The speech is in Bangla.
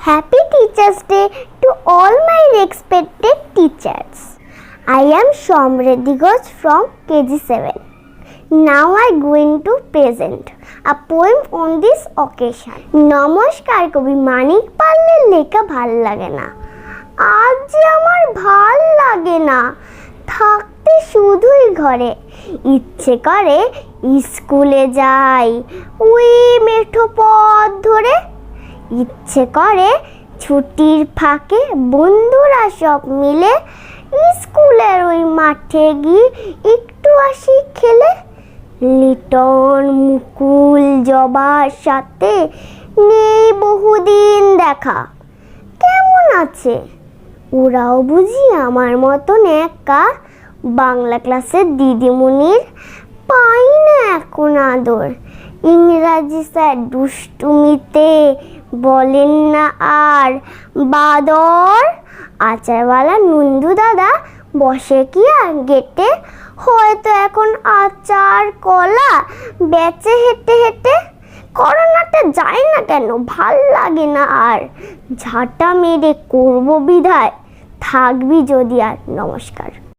Happy Teachers' Day to all my respected teachers. I am Shomredhi Ghosh from KG7. Now I going to present a poem on this occasion. নমস্কার কবি মানিক পালের লেখা ভালো লাগে না আজ যে আমার ভালো লাগে না থাকতে শুধুই ঘরে ইচ্ছে করে স্কুলে যাই ওই মেঠো পথ ইচ্ছে করে ছুটির ফাঁকে বন্ধুরা সব মিলে স্কুলের ওই মাঠে গিয়ে একটু আসি খেলে। লিটন, মুকুল, জবার সাথে নেই বহুদিন দেখা। কেমন আছে? ওরাও বুঝি আমার মতন একা। বাংলা ক্লাসের দিদিমণির পাই না এখন আদর। ইংরাজি স্যার দুষ্টুমিতে বলেন না আর। বাদর আচারওয়ালা নন্দু দাদা বসে কি আর গেটে? হয়তো এখন আচার, কলা বেচে হেঁটে হেঁটে করোনাটা যায় না কেন? ভালো লাগে না আর। ঝাঁটা মেরে করব বিধায়। থাকবি যদি আর। নমস্কার।